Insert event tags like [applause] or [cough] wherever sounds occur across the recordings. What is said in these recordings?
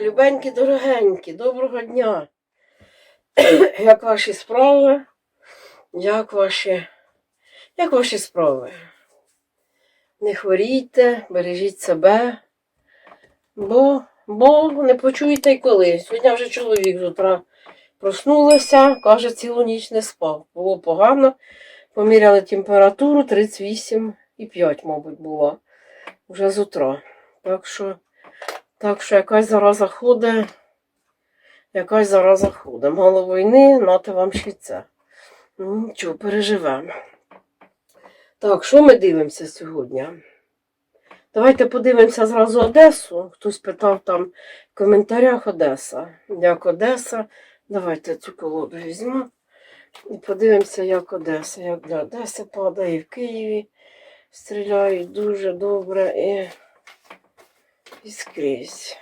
Любенькі, дорогенькі, доброго дня. [clears throat] Як ваші справи? Як ваші, як ваші справи? Не хворійте, бережіть себе, бо, бо не почуєте й коли. Сьогодні вже чоловік з утра проснулася, каже, цілу ніч не спав. Було погано. Поміряли температуру 38,5, мабуть, було вже з утра. Так що, так що якась зараза ходить, якась зараза ходить. Мало війни, нате вам ще це. Ну, Нічого, переживемо. Так, що ми дивимося сьогодні? Давайте подивимося зразу Одесу. Хтось питав там в коментарях Одеса. Як Одеса. Давайте цю колоду візьму. І подивимося, як Одеса. Як для Одеси падає і в Києві. Стріляють дуже добре і, і скрізь.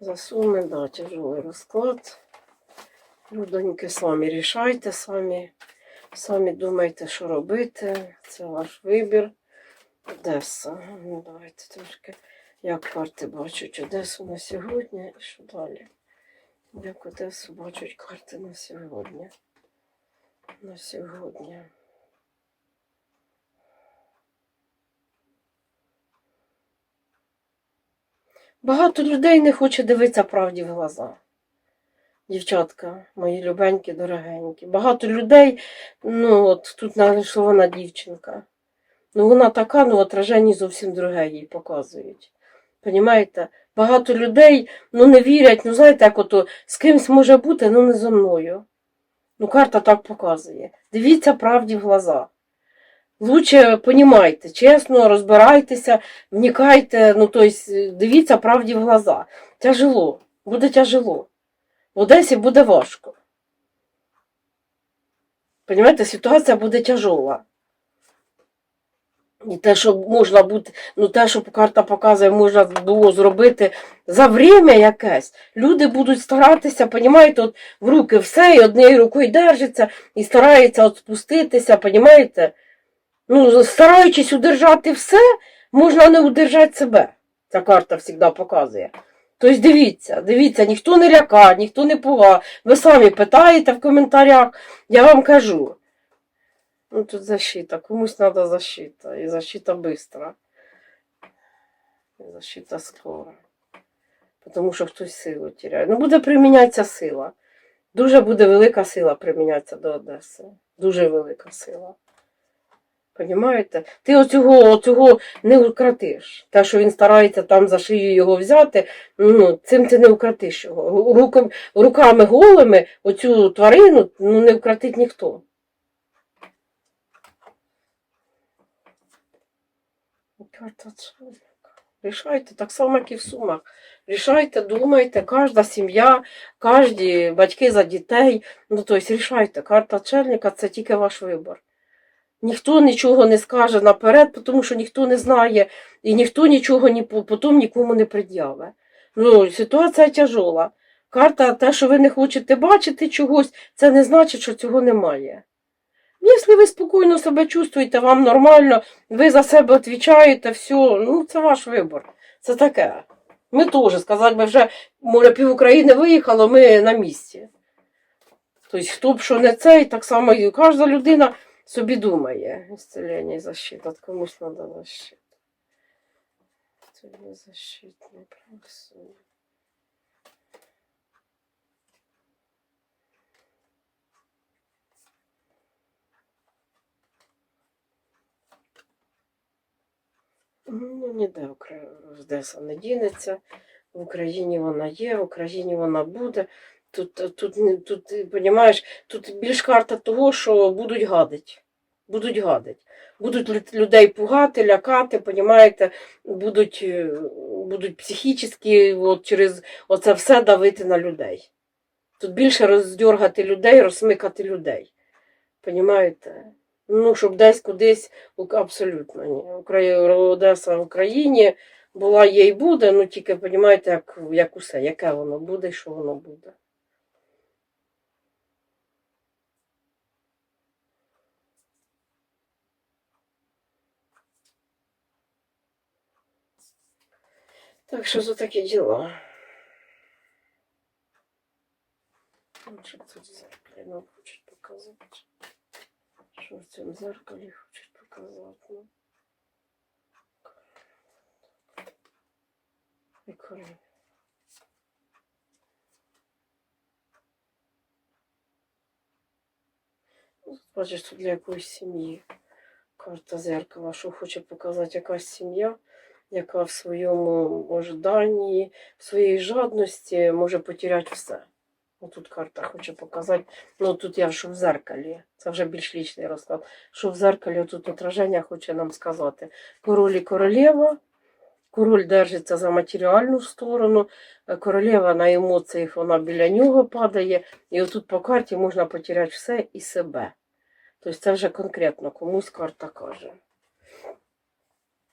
Засуне, да, тяжелий розклад. Людоньки, самі рішайте, самі, самі думайте, що робити. Це ваш вибір. Одеса. Ну, давайте трошки, як карти бачать Одесу на сьогодні і що далі. Як Одесу бачать карти на сьогодні. На сьогодні. Багато людей не хоче дивитися правді в глаза. Дівчатка, мої любенькі, дорогенькі. Багато людей, ну от тут нарисована дівчинка. Ну вона така, ну отраження зовсім друге їй показують. Понімаєте? Багато людей ну, не вірять, ну знаєте, як ото з кимсь може бути, ну не зо мною. Ну, карта так показує. Дивіться правді в глаза. Лучше понімайте, чесно, розбирайтеся, вникайте, ну, тобто, дивіться правді в глаза. Тяжело, буде тяжело. В Одесі буде важко. Понімаєте, ситуація буде тяжела. І те, що можна бути, ну те, що карта показує, можна було зробити за время якесь. Люди будуть старатися, понімаєте, от в руки все, і однією рукою держиться, і старається от спуститися, понімаєте? Ну, стараючись удержати все, можна не удержати себе. Ця карта завжди показує. Тобто дивіться, дивіться, ніхто не ляка, ніхто не пуга. Ви самі питаєте в коментарях, я вам кажу. Ну, тут защита, комусь треба защита. І защита быстро. І защита скоро. Тому що хтось силу теряє. Ну, буде примінятися сила. Дуже буде велика сила примінятися до Одеси. Дуже велика сила. Понімаєте? Ти оцього, оцього не укротиш. Те, що він старається там за шию його взяти, ну, цим ти не укротиш його. Руками, руками голими оцю тварину ну, не вкратить ніхто. Рішайте, так само, як і в сумах. Рішайте, думайте, кожна сім'я, кожні батьки за дітей. Ну, тобто, рішайте, карта чельника це тільки ваш вибір. Ніхто нічого не скаже наперед, тому що ніхто не знає, і ніхто нічого ні, потім нікому не пред'яве. Ну, ситуація тяжола. Карта, те, що ви не хочете бачити чогось, це не значить, що цього немає. Якщо ви спокійно себе чувствуєте, вам нормально, ви за себе відповідаєте, все, ну це ваш вибір. Це таке. Ми теж, сказати би, вже, може, пів України виїхало, ми на місці. Тобто, хто б що не цей, так само і кожна людина собі думає. Ісцелення і защита, от комусь треба защита. Тобі защитний правосуддя. Ну, ніде Укра- Одеса не дінеться. В Україні вона є, в Україні вона буде. Тут, тут, тут, понімаєш, тут більш карта того, що будуть гадить. Будуть гадить. Будуть людей пугати, лякати, понімаєте, будуть, е, будуть психічно от, через оце все давити на людей. Тут більше роздергати людей, розсмикати людей. Понімаєте? Ну, щоб десь кудись абсолютно ні. Одеса в Україні була, є і буде, ну тільки розумієте, як, як усе, яке воно буде і що воно буде. Так що за такі діла. Ну, Що тут в зеркалі нам хочуть показати? Що в цьому зеркалі хочуть показати? Ну. І корінь. Ну, Бачиш, тут для якоїсь сім'ї карта зеркала, що хоче показати якась сім'я, Яка в своєму ожиданні, в своїй жадності може потеряти все. Ну, тут карта хоче показати. Ну тут я що в зеркалі. Це вже більш лічний розклад. Що в зеркалі тут отраження хоче нам сказати. Король і королева. Король держиться за матеріальну сторону, королева на емоціях вона біля нього падає, і отут по карті можна потеряти все і себе. Тобто це вже конкретно комусь карта каже.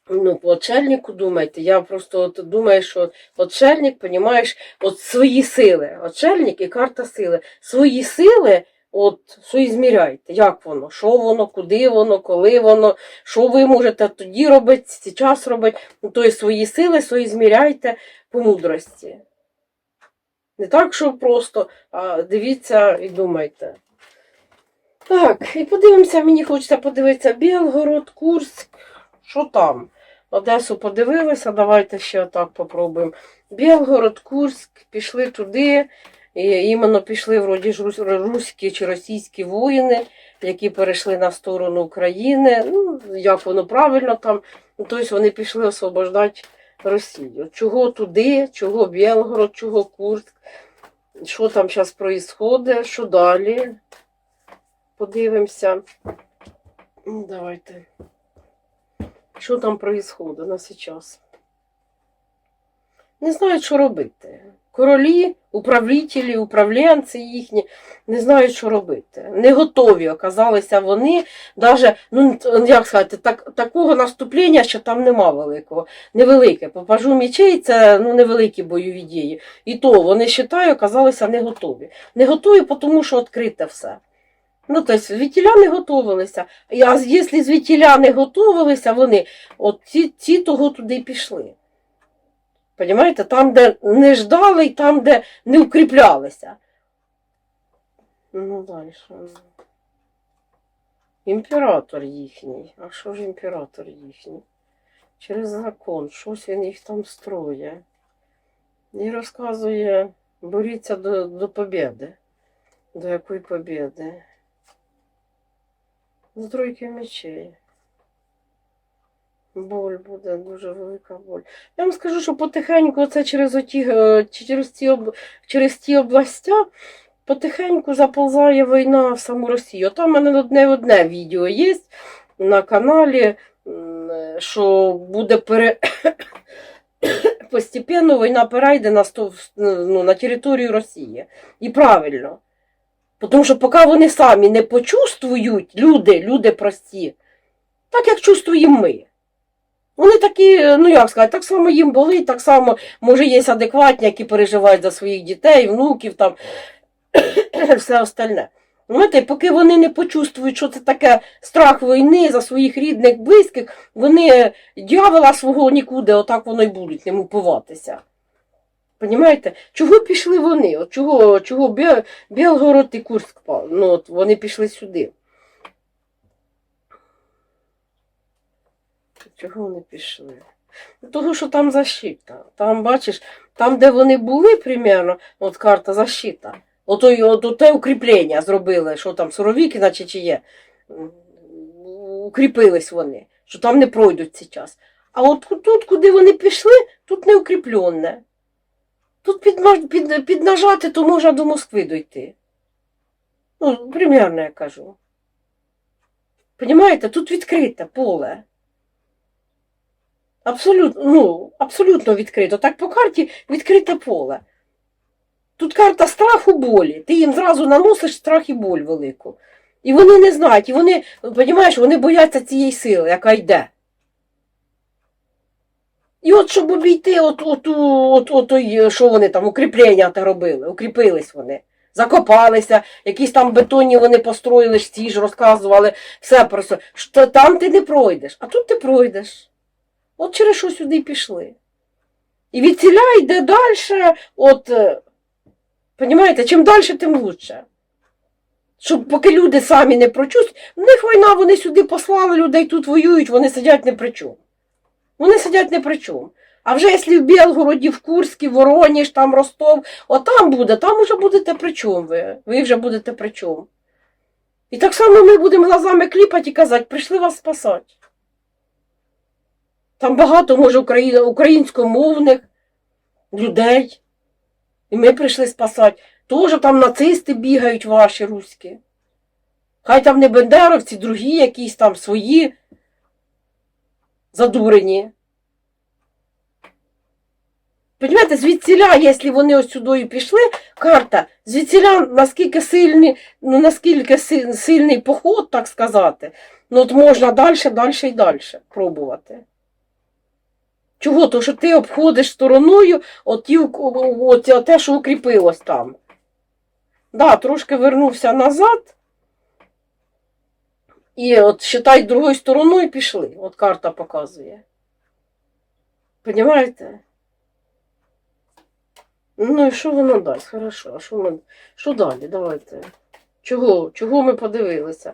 Ну, по отшельнику думайте, я просто от думаю, що отшельник, понімаєш, от свої сили. Отшельник і карта сили. Свої сили, от зміряйте. Як воно? Що воно, куди воно, коли воно, що ви можете тоді робити, зараз робити. Ну, тобто свої сили, свої зміряйте по мудрості. Не так, що просто, а дивіться і думайте. Так, і подивимося, мені хочеться подивитися Білгород, Курськ, що там. Одесу подивилися, давайте ще так попробуємо. Білгород, Курськ, пішли туди. І іменно пішли вроді ж руські чи російські воїни, які перейшли на сторону України. Ну, як воно правильно там. Тобто вони пішли освобождати Росію. Чого туди, чого Білгород, чого Курськ, що там зараз відбувається, що далі. Подивимося. Давайте. Що там відбувається на зараз? Не знають, що робити. Королі, управлітелі, управлінці їхні не знають, що робити. Не готові оказалися вони, даже, ну як сказати, так, такого наступлення, що там нема великого. Невелике. Попажу мічей, це ну, невеликі бойові дії. І то вони вважаю, оказалися не готові. Не готові, тому що відкрите все. Ну, тобто, звідтіля не готувалися. А якщо звідтіля не готувалися, вони, от ці, ці того туди пішли. Понімаєте, там, де не ждали, і там, де не укріплялися. Ну, далі. Імператор їхній. А що ж імператор їхній? Через закон, щось він їх там строє. І розказує, боріться до, до побєди. До якої побєди? З тройки мечей. Боль буде, дуже велика боль. Я вам скажу, що потихеньку це через оті, е, через ті, об- через ті областя потихеньку заползає війна в саму Росію. Там в мене одне одне відео є на каналі, що буде пере... [coughs] постепенно війна перейде на, сто... ну, на територію Росії. І правильно. Тому що поки вони самі не почувствують, люди, люди прості, так як чувствуємо ми. Вони такі, ну як сказати, так само їм болить, так само, може, є адекватні, які переживають за своїх дітей, внуків, там, [coughs] все остальне. Знаєте, поки вони не почувствують, що це таке страх війни за своїх рідних, близьких, вони дьявола свого нікуди, отак воно й будуть ним упиватися. Понімаєте? Чого пішли вони? От чого, чого Білгород і Курськ, па- ну, от вони пішли сюди. Чого вони пішли? Ну, Того, що там защита. Там, бачиш, там, де вони були, примерно, от карта защита. Ото, от, те укріплення зробили, що там суровіки, наче чи є. Укріпились вони, що там не пройдуть час. А от тут, куди вони пішли, тут не укріплене. Тут під, під, піднажати, то можна до Москви дойти. Ну, примерно я кажу. Понімаєте, тут відкрите поле. Абсолютно, ну, абсолютно відкрито. Так по карті відкрите поле. Тут карта страху болі. Ти їм зразу наносиш страх і боль велику. І вони не знають, і вони, розумієш, вони бояться цієї сили, яка йде. І от щоб обійти, от, от, от, от, той, що вони там, укріплення робили, укріпились вони. Закопалися, якісь там бетонні вони построїли, ж ці ж розказували, все просто. Що там ти не пройдеш, а тут ти пройдеш. От через що сюди пішли. І від ціля йде далі, от, е, понімаєте, чим далі, тим лучше. Щоб поки люди самі не прочувствують, в них війна, вони сюди послали людей, тут воюють, вони сидять не при чому. Вони сидять не при чому. А вже якщо в Білгороді, в Курській, Вороніж, там Ростов, отам буде, там уже будете при чому ви. Ви вже будете при чому. І так само ми будемо глазами кліпати і казати, прийшли вас спасати. Там багато, може, українськомовних людей. І ми прийшли спасати. Тоже там нацисти бігають ваші руські. Хай там не бендеровці, другі якісь там свої задурені. Понимаєте, звідсіля, якщо вони ось сюди пішли, карта, звідсіля наскільки сильний, ну наскільки сильний поход, так сказати, ну от можна далі, далі і далі пробувати. Чого? То, що ти обходиш стороною от, ті, от, от те, що укріпилось там. Да, трошки вернувся назад. І от считай другою стороною пішли. От карта показує. Понимаєте? Ну і що воно дасть? Хорошо. А що, ми... що далі? Давайте. Чого? Чого ми подивилися?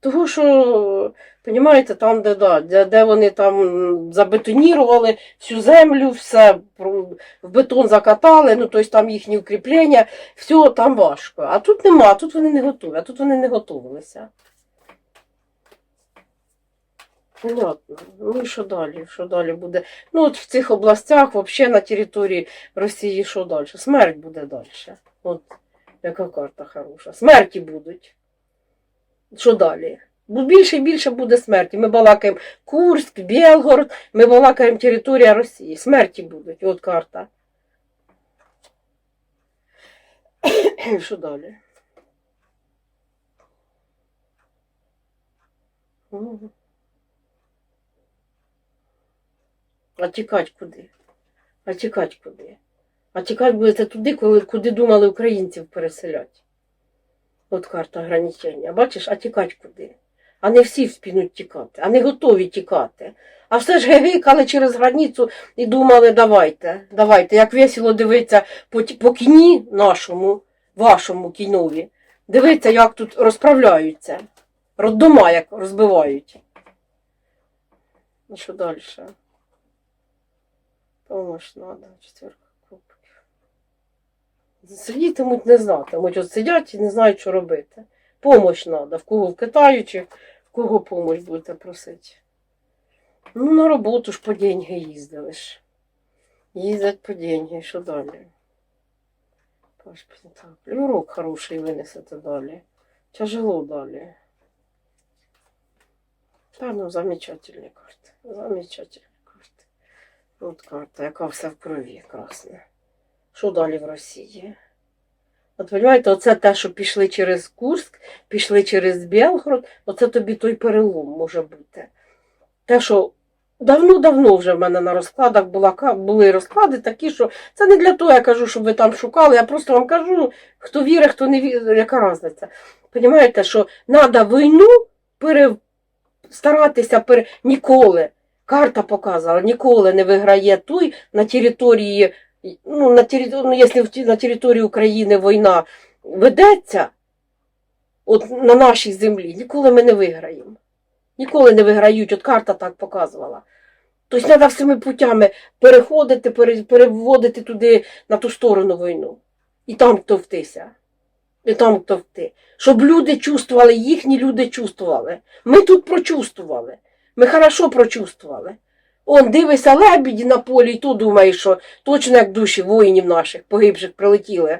Того, що, понімаєте, там, де, да, де, де вони там забетонірували всю землю, все в бетон закатали, ну, тобто там їхні укріплення, все там важко. А тут нема, тут вони не готові, а тут вони не готувалися. Понятно. Ну і що далі? Що далі буде? Ну, от в цих областях, взагалі на території Росії, що далі? Смерть буде далі. От яка карта хороша. Смерті будуть. Що далі? Бо більше і більше буде смерті. Ми балакаємо Курськ, Білгород, ми балакаємо територія Росії. Смерті будуть. От карта. [coughs] Що далі? А тікать куди? А тікать куди? А тікать будете туди, коли, куди думали українців переселяти. От карта ограничення. Бачиш, а тікать куди? А не всі вспінуть тікати, а не готові тікати. А все ж гевикали через границю і думали, давайте, давайте, як весело дивитися по, по кіні нашому, вашому кінові. Дивиться, як тут розправляються. Роддома як розбивають. Ну що далі? Помощь надо, четверка кубків. Сидітимуть, не знатимуть. От сидять і не знають, що робити. Помощь надо. В кого в Китаю чи в кого помощь будете просити. Ну, на роботу ж по деньги їздили ж. Їздять по деньги, що далі? Паш Пентакль. Урок хороший винесете далі. Тяжело далі. Та ну, замечательні карти. Замечательні. От карта, яка вся в крові красна. Що далі в Росії? От розумієте, оце те, що пішли через Курськ, пішли через Білгород, оце тобі той перелом може бути. Те, що давно-давно вже в мене на розкладах була, були розклади такі, що це не для того, я кажу, щоб ви там шукали, я просто вам кажу, хто вірить, хто не вірить, яка різниця. Понімаєте, що треба війну пере... старатися пере... ніколи. Карта показала, ніколи не виграє той на території, ну, на території, ну, якщо на території України війна ведеться, от на нашій землі, ніколи ми не виграємо. Ніколи не виграють, от карта так показувала. Тобто треба всіми путями переходити, переводити туди, на ту сторону війну. І там товктися. І там товкти. Щоб люди чувствували, їхні люди чувствували. Ми тут прочувствували. Ми хорошо прочувствували. Он дивися лебіді на полі, і то думаєш, що точно як душі воїнів наших, погибших, прилетіли.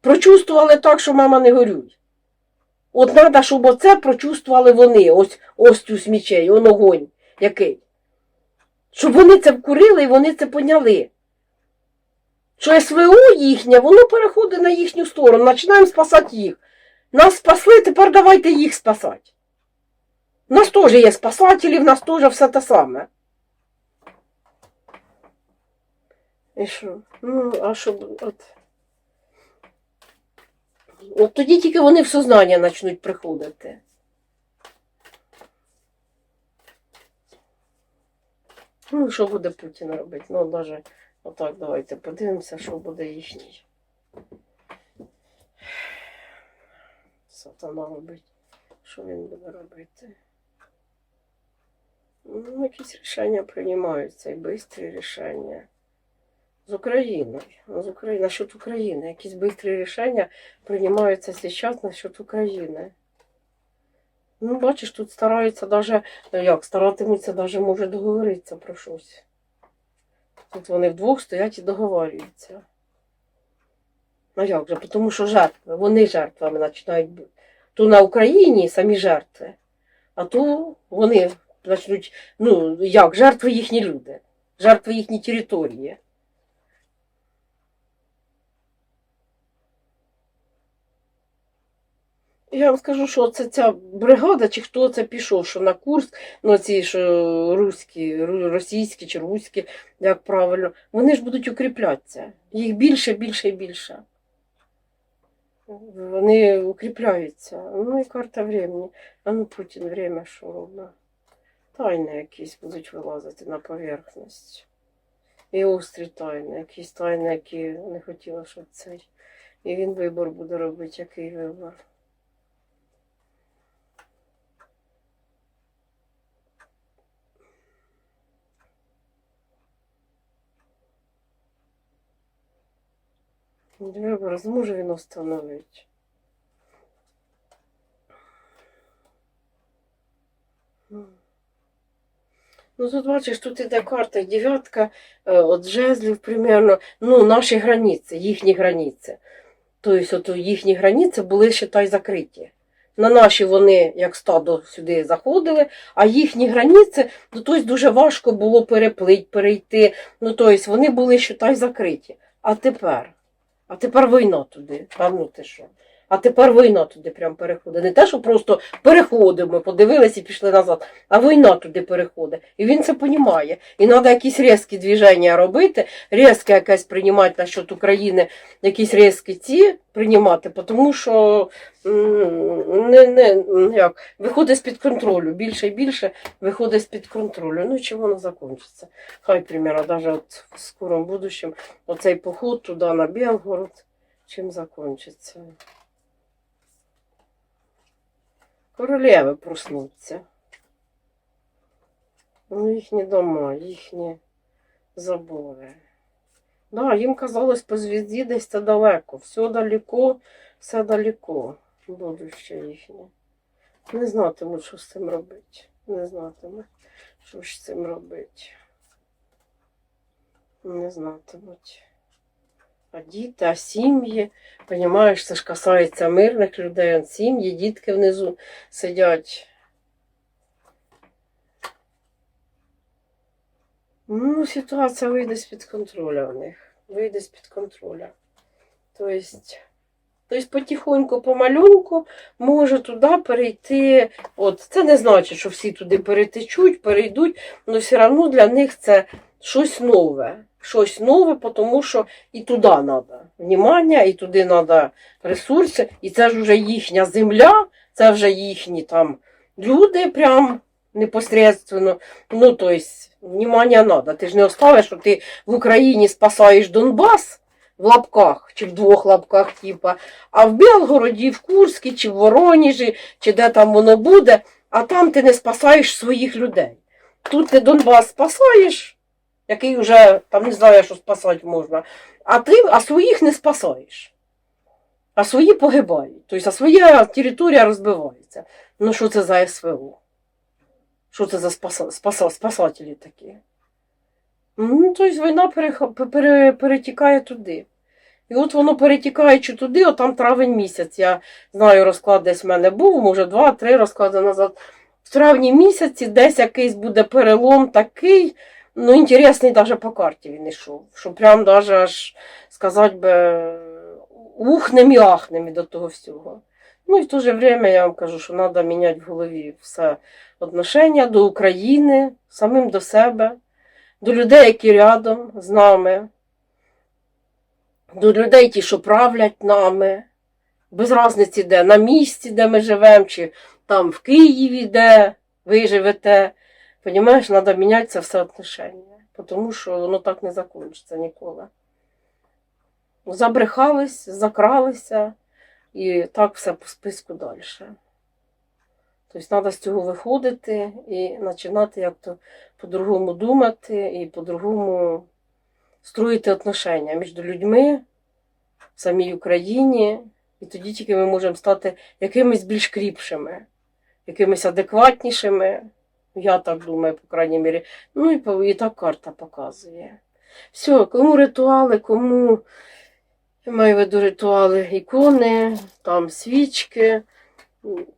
Прочувствували так, що мама не горюй. От треба, щоб оце прочувствували вони, ось ось цю смічей, он огонь який. Щоб вони це вкурили і вони це поняли. Що СВО їхнє, воно переходить на їхню сторону, починаємо спасати їх. Нас спасли, тепер давайте їх спасати. У нас теж є спасателі, в нас теж все те саме. І що? Ну, а що, от. От тоді тільки вони в сознання почнуть приходити. Ну, що буде Путін робити? Ну, навіть отак давайте подивимося, що буде їхній. Сатана робить. Що він буде робити? Ну, якісь рішення приймаються і швидкі рішення. З Україною. Ну, З України. Насчет України. Якісь швидкі рішення приймаються зараз насчет України. Ну, бачиш, тут стараються даже, ну, як, старатимуться даже, може, договоритися про щось. Тут вони вдвох стоять і договорюються. Ну як же, тому що жертви, вони жертвами починають бути. То на Україні самі жертви, а то вони почнуть, ну як, жертви їхні люди, жертви їхні території. Я вам скажу, що це ця бригада, чи хто це пішов, що на курс, ну ці що руські, російські чи руські, як правильно, вони ж будуть укріплятися. Їх більше, більше і більше. Вони укріпляються. Ну і карта времени. А ну Путін время що робить? Тайни якісь будуть вилазити на поверхність. І острі тайни, якісь тайни, які не хотіла, щоб цей. І він вибор буде робити, який вибор. Вибор зможе він встановити. Ну, тут бачиш, тут іде карта дев'ятка, е, от жезлів примерно, ну, наші границі, їхні границі. Тобто, от їхні границі були, считай, закриті. На наші вони, як стадо, сюди заходили, а їхні границі, ну, тобто, дуже важко було переплити, перейти. Ну, тобто, вони були, считай, закриті. А тепер? А тепер війна туди. А ну ти що? А тепер війна туди прям переходить. Не те, що просто переходимо, подивились і пішли назад, а війна туди переходить. І він це розуміє. І треба якісь різкі движення робити, різке якесь приймати насчет України, якісь різкі ці приймати, тому що не, не, як, виходить з-під контролю. Більше і більше виходить з-під контролю. Ну, чим воно закінчиться? Хай, примерно, навіть от в скорому будущем оцей поход туди на Белгород, чим закінчиться. Королеви проснуться. Ну, їхні дома, їхні забори. Да, їм казалось по звізді десь це далеко. Все далеко, все далеко. Будуще їхнє. Не знатимуть, що з цим робити. Не знатимуть, що з цим робити. Не знатимуть. А діти, а сім'ї, понімаєш, це ж касається мирних людей, сім'ї, дітки внизу сидять. Ну, ситуація вийде з-під контролю в них. Вийде з-під контролю. Тобто, тобто потихоньку, помалюнку може туди перейти. От, це не значить, що всі туди перетечуть, перейдуть, але все одно для них це щось нове. Щось нове, тому що і туди треба внимання, і туди треба ресурси, і це ж вже їхня земля, це вже їхні там люди прям непосредственно. Ну, то есть, внимання треба. Ти ж не оставиш, що ти в Україні спасаєш Донбас в лапках, чи в двох лапках, типа, а в Білгороді, в Курській, чи в Вороніжі, чи де там воно буде, а там ти не спасаєш своїх людей. Тут ти Донбас спасаєш, який вже там не знаю, що спасати можна, а ти а своїх не спасаєш. А свої погибають. Тобто, а своя територія розбивається. Ну, що це за СВО? Що це за спаса, спаса, спасателі такі? Ну, тобто війна перетікає туди. І от воно перетікаючи туди, от там травень місяць. Я знаю, розклад десь в мене був, може, два-три розклади назад. В травні місяці десь якийсь буде перелом такий, ну, інтересний навіть по карті він йшов. Що прям навіть аж сказати би, ухнем і ахнем до того всього. Ну і в то же время я вам кажу, що треба міняти в голові все отношення до України, самим до себе, до людей, які рядом з нами, до людей, ті, що правлять нами, без різниці де, на місці, де ми живемо, чи там в Києві, де ви живете. Понімаєш, треба міняти це все отношення. тому що воно так не закінчиться ніколи. Забрехались, закралися, і так все по списку далі. Тобто треба з цього виходити і починати як-то по-другому думати і по-другому строїти отношення між людьми в самій Україні. І тоді тільки ми можемо стати якимись більш кріпшими, якимись адекватнішими. Я так думаю, по крайній мірі. Ну і, і так карта показує. Все, кому ритуали, кому я маю в виду ритуали ікони, там свічки,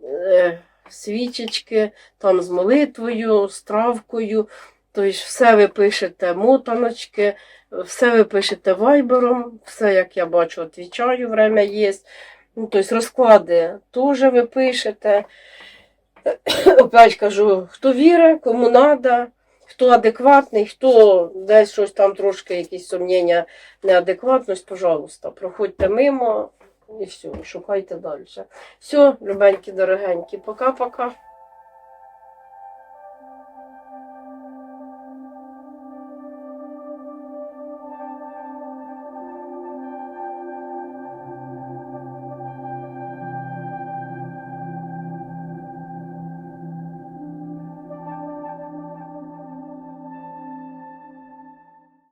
е, свічечки, там з молитвою, з травкою. Тобто все ви пишете мотаночки, все ви пишете вайбером, все, як я бачу, відвічаю, время є. Тобто розклади теж ви пишете. Опять кажу, хто вірить, кому треба, хто адекватний, хто десь щось там трошки, якісь сумніння, неадекватність, пожалуйста, проходьте мимо і все, шукайте далі. Все, любенькі, дорогенькі, пока-пока.